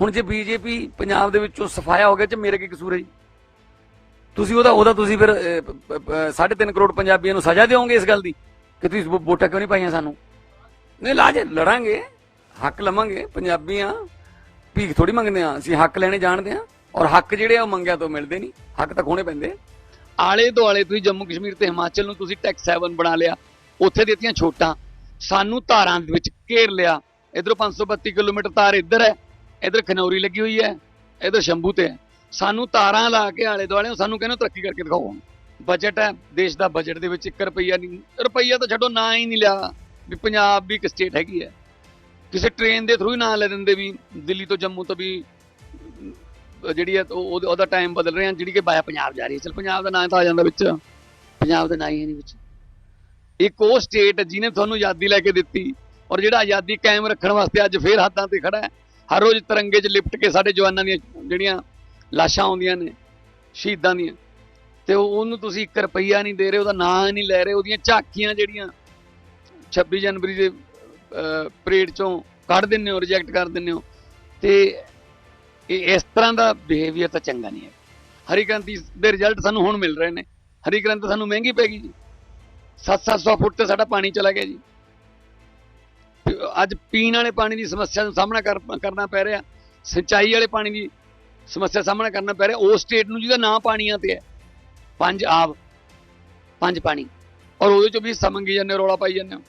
ਹੁਣ ਜੇ ਬੀਜੇਪੀ ਪੰਜਾਬ ਦੇ ਵਿੱਚੋਂ ਸਫਾਇਆ ਹੋ ਗਿਆ ਚ ਮੇਰੇ ਕੀ ਕਸੂਰ ਹੈ ਜੀ। ਤੁਸੀਂ ਉਹਦਾ ਉਹਦਾ ਤੁਸੀਂ ਫਿਰ 3.5 ਕਰੋੜ ਪੰਜਾਬੀਆਂ ਨੂੰ ਸਜ਼ਾ ਦਿਓਗੇ ਇਸ ਗੱਲ ਦੀ? ਕਿ ਤੁਸੀਂ ਵੋਟਾਂ ਕਿਉਂ ਨਹੀਂ ਪਾਈਆਂ ਸਾਨੂੰ? ਨਹੀਂ ਲਾਜੇ ਲੜਾਂਗੇ, ਹੱਕ ਲਵਾਂਗੇ, ਪੰਜਾਬੀਆਂ ਭੀਖ ਥੋੜੀ ਮੰਗਦੇ ਆ ਅਸੀਂ ਹੱਕ ਲੈਣੇ ਜਾਣਦੇ ਆ ਔਰ ਹੱਕ ਜਿਹੜੇ ਆ ਉਹ ਮੰਗਿਆ ਤੋਂ ਮਿਲਦੇ ਨਹੀਂ, ਹੱਕ ਤਾਂ ਖੋਣੇ ਪੈਂਦੇ ਆਲੇ ਦੁਆਲੇ ਤੁਸੀਂ ਜੰਮੂ ਕਸ਼ਮੀਰ ਤੇ ਹਿਮਾਚਲ ਨੂੰ ਤੁਸੀਂ ਟੈਕਸ 7 ਬਣਾ ਲਿਆ, ਉੱਥੇ ਦਿੱਤੀਆਂ ਛੋਟਾਂ, ਸਾਨੂੰ ਧਾਰਾਂ ਦੇ ਵਿੱਚ ਘੇਰ ਲਿਆ, ਇਧਰੋਂ 532 ਕਿਲੋਮੀਟਰ ਤਾਰ ਇੱਧਰ ਹੈ ਇਧਰ ਖਨੌਰੀ ਲੱਗੀ ਹੋਈ ਹੈ, ਇਧਰ ਸ਼ੰਭੂ ਤੇ ਹੈ। ਸਾਨੂੰ ਤਾਰਾਂ ਲਾ ਕੇ ਆਲੇ ਦੁਆਲੇ ਸਾਨੂੰ ਕਹਿੰਦੇ ਤਰੱਕੀ ਕਰਕੇ ਦਿਖਾਓ। ਬਜਟ ਹੈ, ਦੇਸ਼ ਦਾ ਬਜਟ ਦੇ ਵਿੱਚ 1 ਰੁਪਈਆ ਨਹੀਂ, ਰੁਪਈਆ ਤਾਂ ਛੱਡੋ, ਨਾ ਹੀ ਨਹੀਂ ਲਿਆ। ਵੀ ਪੰਜਾਬ ਵੀ ਇੱਕ ਸਟੇਟ ਹੈਗੀ ਹੈ। ਕਿਸੇ ਟ੍ਰੇਨ ਦੇ ਥਰੂ ਹੀ ਨਾਂ ਲੈ ਦਿੰਦੇ ਵੀ ਦਿੱਲੀ ਤੋਂ ਜੰਮੂ ਤੋਂ ਵੀ ਜਿਹੜੀ ਹੈ ਉਹ- ਉਹਦਾ- ਟਾਈਮ ਬਦਲ ਰਿਹਾ ਜਿਹੜੀ ਕਿ ਬਾਇਆ ਪੰਜਾਬ ਜਾ ਰਹੀ ਹੈ। ਚਲ ਪੰਜਾਬ ਦਾ ਨਾਂ ਤਾਂ ਆ ਜਾਂਦਾ ਵਿੱਚ। ਪੰਜਾਬ ਦਾ ਨਾਂ ਹੀ ਹੈ ਨਹੀਂ ਵਿੱਚ। ਇੱਕ ਉਹ ਸਟੇਟ ਜਿਹਨੇ ਤੁਹਾਨੂੰ ਆਜ਼ਾਦੀ ਲੈ ਕੇ ਦਿੱਤੀ ਔਰ ਜਿਹੜਾ ਆਜ਼ਾਦੀ ਕਾਇਮ ਰੱਖਣ ਵਾਸਤੇ ਅੱਜ ਫੇਰ ਹੱਦਾਂ ਤੇ ਖੜਾ ਹੈ ਹਰ ਰੋਜ਼ ਤਿਰੰਗੇ 'ਚ ਲਿਪਟ ਕੇ ਸਾਡੇ ਜਵਾਨਾਂ ਦੀਆਂ ਜਿਹੜੀਆਂ ਲਾਸ਼ਾਂ ਆਉਂਦੀਆਂ ਨੇ, ਸ਼ਹੀਦਾਂ ਦੀਆਂ, ਤੇ ਉਹਨੂੰ ਤੁਸੀਂ 1 ਰੁਪਈਆ ਨਹੀਂ ਦੇ ਰਹੇ, ਉਹਦਾ ਨਾਂ ਨਹੀਂ ਲੈ ਰਹੇ, ਉਹਦੀਆਂ ਝਾਕੀਆਂ ਜਿਹੜੀਆਂ 26 ਜਨਵਰੀ ਦੇ ਪਰੇਡ ਚੋਂ ਕੱਢ ਦਿੰਦੇ ਹੋ ਰਿਜੈਕਟ ਕਰ ਦਿੰਦੇ ਹੋ, ਤੇ ਇਹ ਇਸ ਤਰ੍ਹਾਂ ਦਾ ਬਿਹੇਵੀਅਰ ਤਾਂ ਚੰਗਾ ਨਹੀਂ ਹੈ। ਹਰੀ ਕ੍ਰਾਂਤੀ ਦੇ ਰਿਜ਼ਲਟ ਸਾਨੂੰ ਹੁਣ ਮਿਲ ਰਹੇ ਨੇ। ਹਰੀ ਕ੍ਰਾਂਤੀ ਸਾਨੂੰ ਮਹਿੰਗੀ ਪੈ ਗਈ ਜੀ। 7-700 ਫੁੱਟ ਤੇ ਸਾਡਾ ਪਾਣੀ ਚਲਾ ਗਿਆ ਜੀ। ਅੱਜ ਪੀਣ ਵਾਲੇ ਪਾਣੀ ਦੀ ਸਮੱਸਿਆ ਦਾ ਸਾਹਮਣਾ ਕਰ- ਕਰਨਾ ਪੈ ਰਿਹਾ। ਸਿੰਚਾਈ ਵਾਲੇ ਪਾਣੀ ਦੀ ਸਮੱਸਿਆ ਸਾਹਮਣਾ ਕਰਨਾ ਪੈ ਰਿਹਾ। ਉਸ ਸਟੇਟ ਨੂੰ ਜਿਹਦਾ ਨਾਂ ਪਾਣੀਆਂ ਤੇ ਹੈ। ਪੰਜ ਆਬ ਪੰਜ ਪਾਣੀ। ਔਰ ਉਹਦੇ ਚੋਂ ਵੀ ਹਿੱਸਾ ਮੰਗੀ ਜਾਂਦੇ ਹੋ, ਰੌਲਾ ਪਾਈ ਜਾਂਦੇ ਹੋ।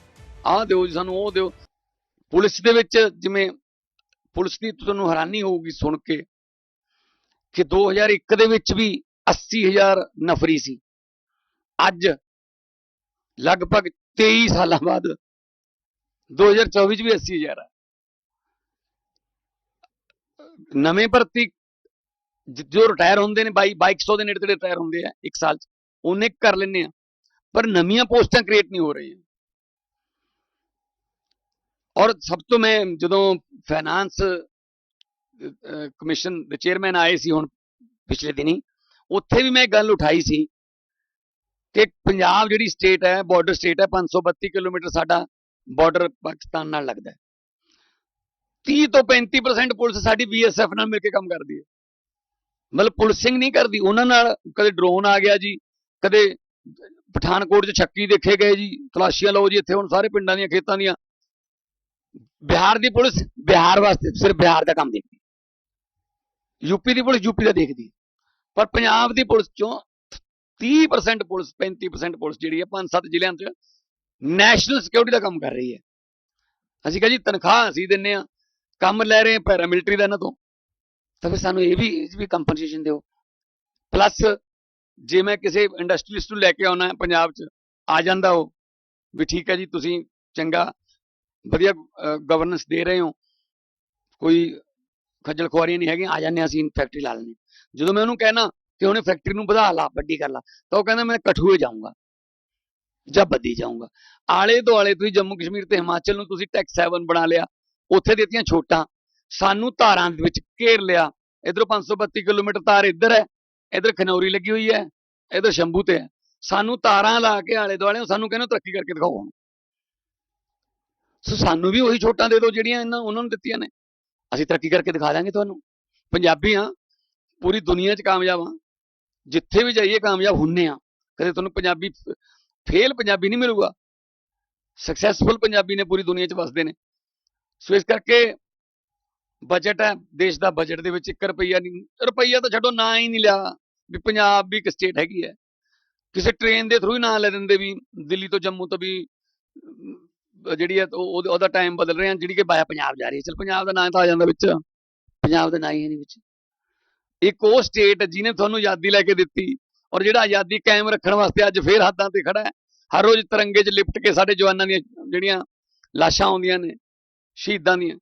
ਆਹ ਦਿਓ ਜੀ ਸਾਨੂੰ ਉਹ ਦਿਓ। ਪੁਲਿਸ ਦੇ ਵਿੱਚ ਜਿਵੇਂ ਪੁਲਿਸ ਦੀ ਤੁਹਾਨੂੰ ਹੈਰਾਨੀ ਹੋਊਗੀ ਸੁਣ ਕੇ ਕਿ 2001 ਦੇ ਵਿੱਚ ਵੀ 80000 ਨਫਰੀ ਸੀ। ਅੱਜ ਲਗਭਗ 23 ਸਾਲਾਂ ਬਾਅਦ 2024 ਚ ਵੀ 80000 ਹੈ ਨਵੇਂ ਭਰਤੀ ਜੋ ਰਿਟਾਇਰ ਹੁੰਦੇ ਨੇ, ਬਾਈ 2200 ਦੇ ਨੇੜੇ ਤੇੜੇ ਰਿਟਾਇਰ ਹੁੰਦੇ ਆ ਇੱਕ ਸਾਲ ਚ, ਉਹਨੇ ਕਰ ਲੈਂਦੇ ਆ। ਪਰ ਨਵੀਆਂ ਪੋਸਟਾਂ ਕ੍ਰੀਏਟ ਨਹੀਂ ਹੋ ਰਹੀਆਂ। ਔਰ ਸਭ ਤੋਂ ਮੈਂ ਜਦੋਂ ਫਾਈਨਾਂਸ ਕਮਿਸ਼ਨ ਦੇ ਚੇਅਰਮੈਨ ਆਏ ਸੀ ਹੁਣ ਪਿਛਲੇ ਦਿਨੀ, ਉੱਥੇ ਵੀ ਮੈਂ ਗੱਲ ਉਠਾਈ ਸੀ ਕਿ ਪੰਜਾਬ ਜਿਹੜੀ ਸਟੇਟ ਹੈ ਬਾਰਡਰ ਸਟੇਟ ਹੈ 532 ਕਿਲੋਮੀਟਰ ਸਾਡਾ ਬਾਰਡਰ ਪਾਕਿਸਤਾਨ ਨਾਲ ਲੱਗਦਾ ਹੈ। 30 ਤੋਂ 35% ਪੁਲਿਸ ਸਾਡੀ ਬੀਐਸਐਫ ਨਾਲ ਮਿਲ ਕੇ ਕੰਮ ਕਰਦੀ ਹੈ। ਮਤਲਬ ਪੁਲਿਸਿੰਗ ਨਹੀਂ ਕਰਦੀ, ਉਹਨਾਂ ਨਾਲ ਕਦੇ ਡਰੋਨ ਆ ਗਿਆ ਜੀ, ਕਦੇ ਪਠਾਨਕੋਟ 'ਚ ਛੱਕੀ ਦੇਖੇ ਗਏ ਜੀ, ਤਲਾਸ਼ੀਆਂ ਲਓ ਜੀ, ਇੱਥੇ ਹੁਣ ਸਾਰੇ ਪਿੰਡਾਂ ਦੀਆਂ, ਖੇਤਾਂ ਦੀਆਂ। ਬਿਹਾਰ ਦੀ ਪੁਲਿਸ ਬਿਹਾਰ ਵਾਸਤੇ ਸਿਰਫ ਬਿਹਾਰ ਦਾ ਕੰਮ ਦੇਖਦੀ ਯੂਪੀ ਦੀ ਪੁਲਿਸ ਯੂਪੀ ਦਾ ਦੇਖਦੀ ਪਰ ਪੰਜਾਬ ਦੀ ਪੁਲਿਸ ਚੋਂ 30% ਪੁਲਿਸ 35% ਪੁਲਿਸ ਜਿਹੜੀ ਹੈ, ਪੰਜ ਸੱਤ ਜ਼ਿਲ੍ਹਿਆਂ 'ਚ ਨੈਸ਼ਨਲ ਸਿਕਿਉਰਿਟੀ ਦਾ ਕੰਮ ਕਰ ਰਹੀ ਹੈ। ਅਸੀਂ ਕਹਾਂ ਜੀ ਤਨਖਾਹ ਅਸੀਂ ਦਿੰਨੇ ਆ ਕੰਮ ਲੈ ਰਹੇ ਪੈਰਾ ਮਿਲਟਰੀ ਦਾ ਇਹਨਾਂ ਤੋਂ। ਤਾਂ ਫਿਰ ਸਾਨੂੰ ਇਹ ਵੀ, ਇਹ 'ਚ ਵੀ ਕੰਪਨਸੇਸ਼ਨ ਦਿਓ। ਪਲੱਸ ਜੇ ਮੈਂ ਕਿਸੇ ਇੰਡਸਟਰੀਲਿਸਟ ਨੂੰ ਲੈ ਕੇ ਆਉਣਾ ਪੰਜਾਬ 'ਚ, ਆ ਜਾਂਦਾ ਉਹ। ਵੀ ਠੀਕ ਹੈ ਜੀ, ਤੁਸੀਂ ਚੰਗਾ, ਵਧੀਆ ਗਵਰਨੈਂਸ ਦੇ ਰਹੇ ਹੋ। ਕੋਈ ਖੱਜਲ ਖੁਆਰੀਆਂ ਨਹੀਂ ਹੈਗੀਆਂ, ਆ ਜਾਂਦੇ ਅਸੀਂ ਫੈਕਟਰੀ ਲਾ ਲੈਣੀ ਜਦੋਂ ਮੈਂ ਉਹਨੂੰ ਕਹਿਣਾ ਕਿ ਉਹਨੇ ਫੈਕਟਰੀ ਨੂੰ ਵਧਾ ਲਾ, ਵੱਡੀ ਕਰ ਲਾ, ਤਾਂ ਉਹ ਕਹਿੰਦਾ ਮੈਂ ਕਠੂਏ ਜਾਊਂਗਾ। ਜਾਂ ਬੱਦੀ ਜਾਊਗਾ। ਆਲੇ ਦੁਆਲੇ ਤੁਸੀਂ ਜੰਮੂ ਕਸ਼ਮੀਰ ਤੇ ਹਿਮਾਚਲ ਨੂੰ ਤੁਸੀਂ ਟੈਕਸ 7 ਬਣਾ ਲਿਆ, ਉੱਥੇ ਦਿੱਤੀਆਂ ਛੋਟਾਂ। ਸਾਨੂੰ ਧਾਰਾਂ ਦੇ ਵਿੱਚ ਘੇਰ ਲਿਆ। ਇਧਰੋਂ 532 ਕਿਲੋਮੀਟਰ ਤਾਰ ਇੱਧਰ ਹੈ, ਇਧਰ ਖਨੌਰੀ ਲੱਗੀ ਹੋਈ ਹੈ, ਇਧਰ ਸ਼ੰਭੂ ਤੇ ਹੈ। ਸਾਨੂੰ ਤਾਰਾਂ ਲਾ ਕੇ ਆਲੇ ਦੁਆਲੇ ਸਾਨੂੰ ਕਹਿੰਦੇ ਤਰੱਕੀ ਕਰਕੇ ਦਿਖਾਓ ਹੁਣ। ਸੋ ਸਾਨੂੰ ਵੀ ਉਹੀ ਛੋਟਾਂ ਦੇ ਦਿਓ ਜਿਹੜੀਆਂ ਇਹਨਾਂ, ਉਹਨਾਂ ਨੂੰ ਦਿੱਤੀਆਂ ਨੇ। ਅਸੀਂ ਤਰੱਕੀ ਕਰਕੇ ਦਿਖਾ ਦਾਂਗੇ ਤੁਹਾਨੂੰ। ਪੰਜਾਬੀ ਆ ਪੂਰੀ ਦੁਨੀਆ 'ਚ ਕਾਮਯਾਬ ਆ ਜਿੱਥੇ ਵੀ ਜਾਈਏ ਕਾਮਯਾਬ ਹੁੰਨੇ ਆ ਕਦੇ ਤੁਹਾਨੂੰ ਪੰਜਾਬੀ ਫੇਲ ਪੰਜਾਬੀ ਨਹੀਂ ਮਿਲੂਗਾ। ਸਕਸੈਸਫੁਲ ਪੰਜਾਬੀ ਨੇ ਪੂਰੀ ਦੁਨੀਆ 'ਚ ਵਸਦੇ ਨੇ। ਸੋ ਇਸ ਕਰਕੇ ਬਜਟ ਹੈ, ਦੇਸ਼ ਦਾ ਬਜਟ ਦੇ ਵਿੱਚ 1 ਰੁਪਈਆ ਨਹੀਂ, ਰੁਪਈਆ ਤਾਂ ਛੱਡੋ, ਨਾ ਹੀ ਨਹੀਂ ਲਿਆ, ਵੀ ਪੰਜਾਬ ਵੀ ਇੱਕ ਸਟੇਟ ਹੈਗੀ ਹੈ। ਕਿਸੇ ਟ੍ਰੇਨ ਦੇ ਥਰੂ ਹੀ ਨਾਂ ਲੈ ਦਿੰਦੇ ਵੀ ਦਿੱਲੀ ਤੋਂ ਜੰਮੂ ਤੋਂ ਵੀ ਜਿਹੜੀ ਹੈ ਉਹਦਾ- ਟਾਈਮ ਬਦਲ ਰਿਹਾ ਜਿਹੜੀ ਕਿ ਬਾਇਆ ਪੰਜਾਬ ਜਾ ਰਹੀ ਹੈ। ਚਲ ਪੰਜਾਬ ਦਾ ਨਾਂ ਤਾਂ ਆ ਜਾਂਦਾ ਵਿੱਚ, ਪੰਜਾਬ ਦਾ ਨਾਂ ਹੀ ਹੈ ਨਹੀਂ ਵਿੱਚ। ਇੱਕ ਉਹ ਸਟੇਟ ਜਿਹਨੇ ਤੁਹਾਨੂੰ ਆਜ਼ਾਦੀ ਲੈ ਕੇ ਦਿੱਤੀ ਔਰ ਜਿਹੜਾ ਆਜ਼ਾਦੀ ਕਾਇਮ ਰੱਖਣ ਵਾਸਤੇ ਅੱਜ ਫੇਰ ਹੱਦਾਂ ਤੇ ਖੜਾ ਹੈ, ਹਰ ਰੋਜ਼ ਤਿਰੰਗੇ 'ਚ ਲਿਪਟ ਕੇ ਸਾਡੇ ਜਵਾਨਾਂ ਦੀਆਂ ਜਿਹੜੀਆਂ ਲਾਸ਼ਾਂ ਆਉਂਦੀਆਂ ਨੇ, ਸ਼ਹੀਦਾਂ ਦੀਆਂ,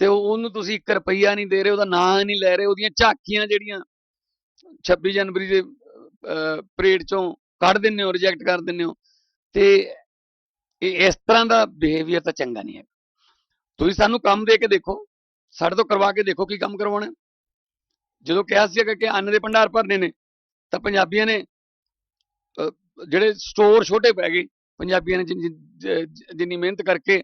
ਤੇ ਉਹਨੂੰ ਤੁਸੀਂ 1 ਰੁਪਈਆ ਨਹੀਂ ਦੇ ਰਹੇ, ਉਹਦਾ ਨਾਂ ਨਹੀਂ ਲੈ ਰਹੇ, ਉਹਦੀਆਂ ਝਾਕੀਆਂ ਜਿਹੜੀਆਂ 26 ਜਨਵਰੀ ਦੇ ਪਰੇਡ ਚੋਂ ਕੱਢ ਦਿੰਦੇ ਹੋ ਰਿਜੈਕਟ ਕਰ ਦਿੰਦੇ ਹੋ, ਤੇ ਇਹ ਇਸ ਤਰ੍ਹਾਂ ਦਾ ਬਿਹੇਵੀਅਰ ਤਾਂ ਚੰਗਾ ਨਹੀਂ ਹੈ ਤੁਸੀਂ ਸਾਨੂੰ ਕੰਮ ਦੇ ਕੇ ਦੇਖੋ, ਸਾਡੇ ਤੋਂ ਕਰਵਾ ਕੇ ਦੇਖੋ ਕੀ ਕੰਮ ਕਰਵਾਉਣਾ ਜਦੋਂ ਕਿਹਾ ਸੀ ਕਿ ਅੰਨ ਦੇ ਭੰਡਾਰ ਭਰਨੇ ਨੇ ਤਾਂ ਪੰਜਾਬੀਆਂ ਨੇ ਜਿਹੜੇ ਸਟੋਰ ਛੋਟੇ ਪੈ ਗਏ ਪੰਜਾਬੀਆਂ ਨੇ ਜਿੰਨੀ- ਜਿੰਨੀ ਮਿਹਨਤ ਕਰਕੇ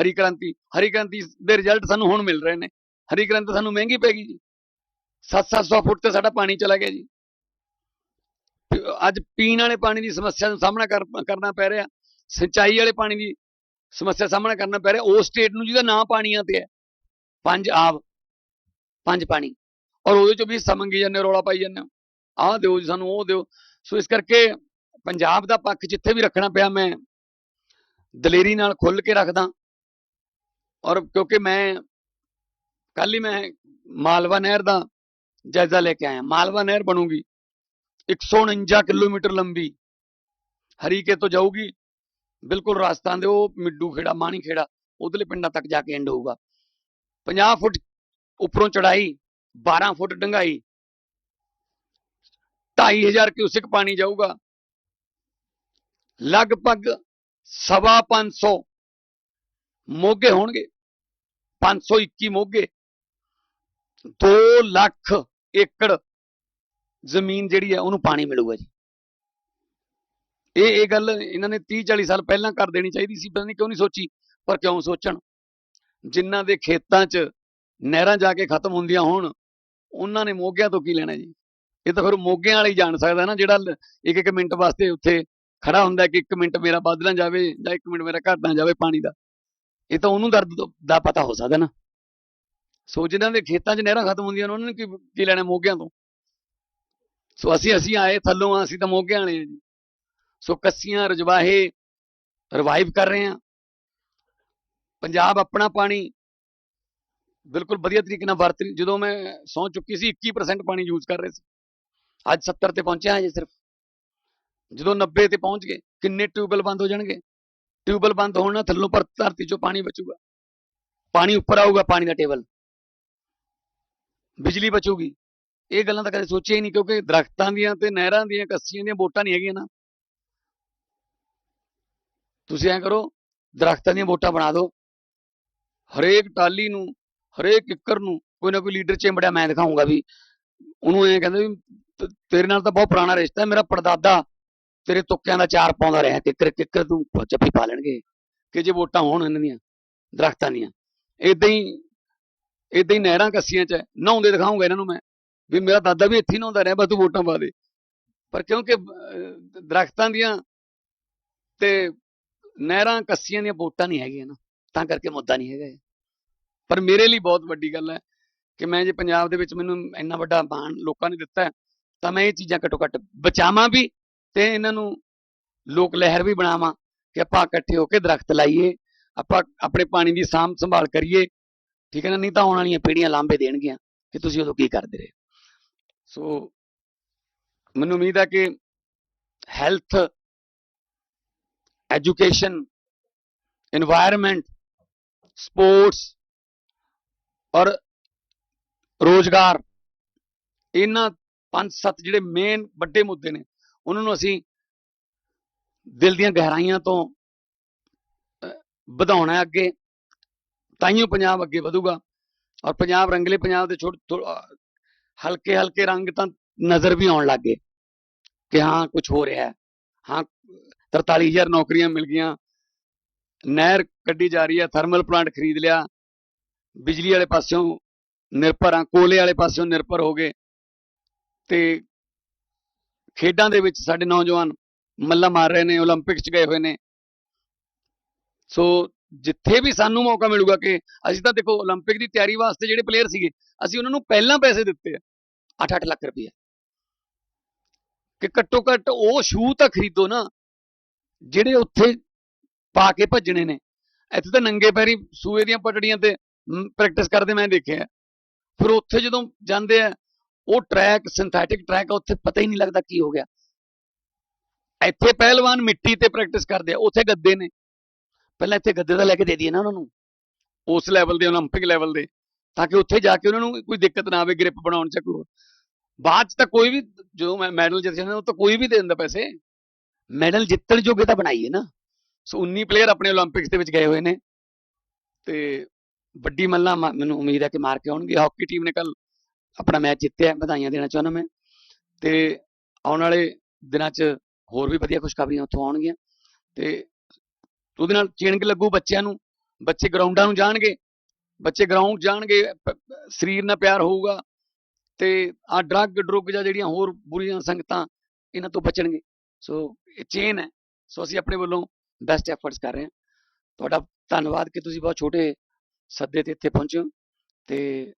ਹਰੀ ਕ੍ਰਾਂਤੀ ਹਰੀ ਕ੍ਰਾਂਤੀ ਦੇ ਰਿਜ਼ਲਟ ਸਾਨੂੰ ਹੁਣ ਮਿਲ ਰਹੇ ਨੇ। ਹਰੀ ਕ੍ਰਾਂਤੀ ਸਾਨੂੰ ਮਹਿੰਗੀ ਪੈ ਗਈ ਜੀ। 7-700 ਫੁੱਟ ਤੇ ਸਾਡਾ ਪਾਣੀ ਚਲਾ ਗਿਆ ਜੀ। ਅੱਜ ਪੀਣ ਵਾਲੇ ਪਾਣੀ ਦੀ ਸਮੱਸਿਆ ਦਾ ਸਾਹਮਣਾ ਕਰ- ਕਰਨਾ ਪੈ ਰਿਹਾ। ਸਿੰਚਾਈ ਵਾਲੇ ਪਾਣੀ ਦੀ ਸਮੱਸਿਆ ਸਾਹਮਣਾ ਕਰਨਾ ਪੈ ਰਿਹਾ। ਉਸ ਸਟੇਟ ਨੂੰ ਜਿਹਦਾ ਨਾਂ ਪਾਣੀਆਂ ਤੇ ਹੈ। ਪੰਜ ਆਬ ਪੰਜ ਪਾਣੀ। ਔਰ ਉਹਦੇ ਚ ਵੀ ਹਿੱਸਾ ਮੰਗੀ ਜਾਂਦੇ ਹੋ, ਰੌਲਾ ਪਾਈ ਜਾਂਦੇ ਹੋ। ਆਹ ਦਿਓ ਜੀ ਸਾਨੂੰ, ਉਹ ਦਿਓ। ਸੋ ਇਸ ਕਰਕੇ ਪੰਜਾਬ ਦਾ ਪੱਖ ਜਿੱਥੇ ਵੀ ਰੱਖਣਾ ਪਿਆ ਮੈਂ ਦਲੇਰੀ ਨਾਲ ਖੁੱਲ ਕੇ ਰੱਖਦਾ। ਔਰ ਕਿਉਂਕਿ ਮੈਂ ਕੱਲ ਹੀ ਮੈਂ ਮਾਲਵਾ ਨਹਿਰ ਦਾ ਜਾਇਜ਼ਾ ਲੈ ਕੇ ਆਇਆ। ਮਾਲਵਾ ਨਹਿਰ ਬਣੂਗੀ। 149 ਕਿਲੋਮੀਟਰ ਲੰਬੀ। ਹਰੀਕੇ ਤੋਂ ਜਾਊਗੀ। ਬਿਲਕੁਲ ਰਾਜਸਥਾਨ ਦੇ ਉਹ ਮਿੱਡੂ ਖੇੜਾ, ਮਾਣੀ ਖੇੜਾ, ਉਧਰਲੇ ਪਿੰਡਾਂ ਤੱਕ ਜਾ ਕੇ ਐਂਡ ਹੋਊਗਾ। 50 ਫੁੱਟ ਉੱਪਰੋਂ ਚੜਾਈ 12 ਫੁੱਟ ਡੰਗਾਈ 2500 ਕਿਊਸਿਕ ਪਾਣੀ ਜਾਊਗਾ। ਲਗਭਗ ਸਵਾ 500 ਮੋਗੇ ਹੋਣਗੇ। 521 ਮੋਗੇ। 2 ਲੱਖ ਏਕੜ ਜ਼ਮੀਨ ਜਿਹੜੀ ਹੈ, ਉਹਨੂੰ ਪਾਣੀ ਮਿਲੂਗਾ ਜੀ। ਇਹ ਇਹ ਗੱਲ ਇਹਨਾਂ ਨੇ 30 40 ਸਾਲ ਪਹਿਲਾਂ ਕਰ ਦੇਣੀ ਚਾਹੀਦੀ ਸੀ, ਪਤਾ ਨਹੀਂ ਕਿਉਂ ਨਹੀਂ ਸੋਚੀ, ਪਰ ਕਿਉਂ ਸੋਚਣ। ਜਿਨ੍ਹਾਂ ਦੇ ਖੇਤਾਂ 'ਚ ਨਹਿਰਾਂ ਜਾ ਕੇ ਖਤਮ ਹੁੰਦੀਆਂ ਹੋਣ, ਉਹਨਾਂ ਨੇ ਮੋਗਿਆਂ ਤੋਂ ਕੀ ਲੈਣਾ ਜੀ? ਇਹ ਤਾਂ ਫਿਰ ਮੋਗਿਆਂ ਵਾਲਾ ਹੀ ਜਾਣ ਸਕਦਾ ਨਾ, ਜਿਹੜਾ ਇੱਕ ਇੱਕ ਮਿੰਟ ਵਾਸਤੇ ਉੱਥੇ ਖੜਾ ਹੁੰਦਾ ਕਿ ਇੱਕ ਮਿੰਟ ਮੇਰਾ ਵੱਧ ਨਾ ਜਾਵੇ ਜਾਂ ਇੱਕ ਮਿੰਟ ਮੇਰਾ ਘੱਟ ਨਾ ਜਾਵੇ ਪਾਣੀ ਦਾ। ਇਹ ਤਾਂ ਉਹਨੂੰ ਦਰਦ ਦਾ ਪਤਾ ਹੋ ਸਕਦਾ ਨਾ। ਸੋ ਜਿਨ੍ਹਾਂ ਦੇ ਖੇਤਾਂ 'ਚ ਨਹਿਰਾਂ ਖਤਮ ਹੁੰਦੀਆਂ ਨੇ, ਉਹਨਾਂ ਨੇ ਕੀ ਕੀ ਲੈਣਾ ਮੋਗਿਆਂ ਤੋਂ? ਸੋ ਅਸੀਂ ਅਸੀਂ ਆਏ ਥੱਲੋਂ ਆ ਅਸੀਂ ਤਾਂ ਮੋਗਿਆਂ ਵਾਲੇ ਆ ਜੀ। ਸੋ ਕੱਸੀਆਂ, ਰਜਵਾਹੇ ਰਿਵਾਈਵ ਕਰ ਰਹੇ ਆ ਪੰਜਾਬ ਆਪਣਾ ਪਾਣੀ ਬਿਲਕੁਲ ਵਧੀਆ ਤਰੀਕੇ ਨਾਲ ਵਰਤ ਜਦੋਂ ਮੈਂ ਸੌ ਚੁੱਕੀ ਸੀ 21% ਪਾਣੀ ਯੂਜ਼ ਕਰ ਰਹੇ ਸੀ। ਅੱਜ 70 ਤੇ ਪਹੁੰਚਿਆ ਜੇ ਸਿਰਫ। ਜਦੋਂ 90 ਤੇ ਪਹੁੰਚ ਗਏ, ਕਿੰਨੇ ਟਿਊਬਲ ਬੰਦ ਹੋ ਜਾਣਗੇ? ਟਿਊਬਲ ਬੰਦ ਹੋਣ ਨਾਲ ਥੱਲੋਂ ਪਰ ਧਰਤੀ ਚੋਂ ਪਾਣੀ ਬਚੂਗਾ। ਪਾਣੀ ਉੱਪਰ ਆਊਗਾ, ਪਾਣੀ ਦਾ ਟੇਬਲ। ਬਿਜਲੀ ਬਚੂਗੀ। ਇਹ ਗੱਲਾਂ ਤਾਂ ਕਦੇ ਸੋਚਿਆ ਹੀ ਨਹੀਂ, ਕਿਉਂਕਿ ਦਰਖਤਾਂ ਦੀਆਂ ਤੇ ਨਹਿਰਾਂ ਦੀਆਂ, ਕੱਸੀਆਂ ਦੀਆਂ ਵੋਟਾਂ ਨਹੀਂ ਹੈਗੀਆਂ ਨਾ। ਤੁਸੀਂ ਐਂ ਕਰੋ, ਦਰਖਤਾਂ ਦੀਆਂ ਵੋਟਾਂ ਬਣਾ ਦਿਓ। ਹਰੇਕ ਟਾਲੀ ਨੂੰ, ਹਰੇਕ ਕਿੱਕਰ ਨੂੰ ਕੋਈ ਨਾ ਕੋਈ ਲੀਡਰ ਚਿੰਬੜਿਆ, ਮੈਂ ਦਿਖਾਉਂਗਾ ਵੀ। ਉਹਨੂੰ ਐ ਕਹਿੰਦੇ ਵੀ ਤੇਰੇ ਨਾਲ ਤਾਂ ਬਹੁਤ ਪੁਰਾਣਾ ਰਿਸ਼ਤਾ ਹੈ, ਮੇਰਾ ਪੜਦਾਦਾ ਤੇਰੇ ਤੁੱਕਿਆਂ ਦਾ ਚਾਰ ਪਾਉਂਦਾ ਰਿਹਾ, ਕਿੱਕਰ ਕਿੱਕਰ ਤੂੰ ਚੱਪੀ ਪਾ ਲੈਣਗੇ, ਕਿ ਜੇ ਵੋਟਾਂ ਹੋਣ ਇਹਨਾਂ ਦੀਆਂ, ਦਰਖਤਾਂ ਦੀਆਂ। ਇਦਾਂ ਹੀ ਇਦਾਂ ਹੀ ਨਹਿਰਾਂ ਕੱਸੀਆਂ ਚ ਨਹਾਉਂਦੇ ਦਿਖਾਉਂਗਾ ਇਹਨਾਂ ਨੂੰ ਮੈਂ, ਵੀ ਮੇਰਾ ਦਾਦਾ ਵੀ ਇੱਥੇ ਨਹਾਉਂਦਾ ਰਿਹਾ, ਬਸ ਤੂੰ ਵੋਟਾਂ ਪਾ ਦੇ। ਪਰ ਕਿਉਂਕਿ ਦਰਖਤਾਂ ਦੀਆਂ ਤੇ ਨਹਿਰਾਂ ਕੱਸੀਆਂ ਦੀਆਂ ਵੋਟਾਂ ਨਹੀਂ ਹੈਗੀਆਂ ਨਾ, ਤਾਂ ਕਰਕੇ ਮੁੱਦਾ ਨਹੀਂ ਹੈਗਾ ਪਰ ਮੇਰੇ ਲਈ ਬਹੁਤ ਵੱਡੀ ਗੱਲ ਹੈ ਕਿ ਮੈਂ ਜੇ ਪੰਜਾਬ ਦੇ ਵਿੱਚ ਮੈਨੂੰ ਇੰਨਾ ਵੱਡਾ ਮਾਣ ਲੋਕਾਂ ਨੇ ਦਿੱਤਾ ਹੈ ਤਾਂ ਮੈਂ ਇਹ ਚੀਜ਼ਾਂ ਘੱਟੋ ਘੱਟ ਬਚਾਵਾਂ ਵੀ ਤੇ ਇਹਨਾਂ ਨੂੰ ਲੋਕ ਲਹਿਰ ਵੀ ਬਣਾਵਾਂ ਕਿ ਆਪਾਂ ਇਕੱਠੇ ਹੋ ਕੇ ਦਰਖਤ ਲਾਈਏ, ਆਪਾਂ ਆਪਣੇ ਪਾਣੀ ਦੀ ਸਾਂਭ ਸੰਭਾਲ ਕਰੀਏ, ਠੀਕ ਹੈ ਨਾ? ਨਹੀਂ ਤਾਂ ਆਉਣ ਵਾਲੀਆਂ ਪੀੜ੍ਹੀਆਂ ਲਾਂਬੇ ਦੇਣਗੀਆਂ ਕਿ ਤੁਸੀਂ ਉਦੋਂ ਕੀ ਕਰਦੇ ਰਹੇ? ਸੋ ਮੈਨੂੰ ਉਮੀਦ ਹੈ ਕਿ ਹੈਲਥ, ਐਜੂਕੇਸ਼ਨ এনवायरमेंट ਸਪੋਰਟਸ ਔਰ ਰੋਜ਼ਗਾਰ, ਇਹਨਾਂ ਪੰਜ ਸੱਤ ਜਿਹੜੇ ਮੇਨ ਵੱਡੇ ਮੁੱਦੇ ਨੇ ਉਹਨਾਂ ਨੂੰ ਅਸੀਂ ਦਿਲ ਦੀਆਂ ਗਹਿਰਾਈਆਂ ਤੋਂ ਅਹ, ਵਧਾਉਣਾ ਹੈ ਅੱਗੇ ਤਾਈਓ ਪੰਜਾਬ ਅੱਗੇ ਵਧੂਗਾ। ਔਰ ਪੰਜਾਬ ਰੰਗਲੇ ਪੰਜਾਬ ਦੇ ਛੋਟੇ ਹਲਕੇ ਹਲਕੇ ਰੰਗ ਤਾਂ ਨਜ਼ਰ ਵੀ ਆਉਣ ਲੱਗ ਗਏ ਕਿ ਹਾਂ ਕੁਝ ਹੋ ਰਿਹਾ ਹੈ। ਹਾਂ 43000 ਨੌਕਰੀਆਂ ਮਿਲ ਗਈਆਂ। ਨਹਿਰ ਕੱਢੀ ਜਾ ਰਹੀ ਹੈ ਥਰਮਲ ਪਲਾਂਟ ਖਰੀਦ ਲਿਆ। ਬਿਜਲੀ ਵਾਲੇ ਪਾਸਿਓਂ ਨਿਰਭਰ ਆ ਕੋਲੇ ਵਾਲੇ ਪਾਸਿਓਂ ਨਿਰਭਰ ਹੋ ਗਏ। ਤੇ ਖੇਡਾਂ ਦੇ ਵਿੱਚ ਸਾਡੇ ਨੌਜਵਾਨ ਮੱਲਾ ਮਾਰ ਰਹੇ ਨੇ 올림픽 ਚ ਗਏ ਹੋਏ ਨੇ ਸੋ ਜਿੱਥੇ ਵੀ ਸਾਨੂੰ ਮੌਕਾ ਮਿਲੂਗਾ ਕਿ ਅਸੀਂ ਤਾਂ ਦੇਖੋ 올림픽 ਦੀ ਤਿਆਰੀ ਵਾਸਤੇ ਜਿਹੜੇ ਪਲੇਅਰ ਸੀਗੇ ਅਸੀਂ ਉਹਨਾਂ ਨੂੰ ਪਹਿਲਾਂ ਪੈਸੇ ਦਿੱਤੇ ਆ 8-8 ਲੱਖ ਰੁਪਏ ਕਿ ਘੱਟੋ ਘੱਟ ਉਹ ਸ਼ੂ ਤਾਂ ਖਰੀਦੋ ਨਾ ਜਿਹੜੇ ਉੱਥੇ ਪਾ ਕੇ ਭੱਜਣੇ ਨੇ ਇੱਥੇ ਤਾਂ ਨੰਗੇ ਪੈਰੀ ਸੂਏ ਦੀਆਂ ਪਟੜੀਆਂ ਤੇ ਪ੍ਰੈਕਟਿਸ ਕਰਦੇ ਮੈਂ ਦੇਖਿਆ ਫਿਰ ਉੱਥੇ ਜਦੋਂ ਜਾਂਦੇ ਆ ਉਹ ਟਰੈਕ ਸਿੰਥੈਟਿਕ ਟਰੈਕ ਉੱਥੇ ਪਤਾ ਹੀ ਨਹੀਂ ਲੱਗਦਾ ਕੀ ਹੋ ਗਿਆ। ਇੱਥੇ ਪਹਿਲਵਾਨ ਮਿੱਟੀ ਤੇ ਪ੍ਰੈਕਟਿਸ ਕਰਦੇ ਆ, ਉੱਥੇ ਗੱਦੇ ਨੇ। ਪਹਿਲਾਂ ਇੱਥੇ ਗੱਦੇ ਦਾ ਲੈ ਕੇ ਦੇ ਦਈਏ ਨਾ ਉਹਨਾਂ ਨੂੰ, ਉਸ ਲੈਵਲ ਦੇ 올림픽 ਲੈਵਲ ਦੇ, ਤਾਂ ਕਿ ਉੱਥੇ ਜਾ ਕੇ ਉਹਨਾਂ ਨੂੰ ਕੋਈ ਦਿੱਕਤ ਨਾ ਆਵੇ ਗ੍ਰਿਪ ਬਣਾਉਣ ਚ ਕੋਈ ਬਾਅਦ ਚ ਤਾਂ ਕੋਈ ਵੀ, ਜੋ ਮੈਡਲ ਜਿੱਤ ਜਾਂਦਾ ਉਹ ਤਾਂ ਕੋਈ ਵੀ ਦੇ ਦਿੰਦਾ ਪੈਸੇ। ਮੈਡਲ ਜਿੱਤਣ ਜੋਗੇ ਤਾਂ ਬਣਾਈਏ ਨਾ। ਸੋ 19 ਪਲੇਅਰ ਆਪਣੇ 올림픽ਸ ਦੇ ਵਿੱਚ ਗਏ ਹੋਏ ਨੇ। ਤੇ ਵੱਡੀ ਮੱਲਾ ਮੈਨੂੰ ਉਮੀਦ ਹੈ ਕਿ ਮਾਰ ਕੇ ਆਉਣਗੇ। ਹਾਕੀ ਟੀਮ ਨੇ ਕੱਲ ਆਪਣਾ ਮੈਚ ਜਿੱਤਿਆ, ਵਧਾਈਆਂ ਦੇਣਾ ਚਾਹੁੰਦਾ ਮੈਂ। ਤੇ ਆਉਣ ਵਾਲੇ ਦਿਨਾਂ 'ਚ ਹੋਰ ਵੀ ਵਧੀਆ ਖੁਸ਼ਖਬਰੀਆਂ ਉੱਥੋਂ ਆਉਣਗੀਆਂ। ਤੇ ਉਹਦੇ ਨਾਲ ਚਿੰਗ ਲੱਗੂ ਬੱਚਿਆਂ ਨੂੰ। ਬੱਚੇ ਗਰਾਊਂਡਾਂ ਨੂੰ ਜਾਣਗੇ। ਬੱਚੇ ਗਰਾਊਂਡ ਜਾਣਗੇ ਸਰੀਰ ਨਾਲ ਪਿਆਰ ਹੋਊਗਾ। ਤੇ ਆ ਡਰੱਗ, ਡਰੁੱਗ ਜਾਂ ਜਿਹੜੀਆਂ ਹੋਰ ਬੁਰੀਆਂ ਸੰਗਤਾਂ, ਇਹਨਾਂ ਤੋਂ ਬਚਣਗੇ। ਸੋ ਇਹ ਚੇਨ ਹੈ। ਸੋ ਅਸੀਂ ਆਪਣੇ ਵੱਲੋਂ ਬੈਸਟ ਐਫਰਟਸ ਕਰ ਰਹੇ ਹਾਂ। ਤੁਹਾਡਾ ਧੰਨਵਾਦ ਕਿ ਤੁਸੀਂ ਬਹੁਤ ਛੋਟੇ ਸੱਦੇ ਤੇ ਇੱਥੇ ਪਹੁੰਚੇ ਹੋ। ਤੇ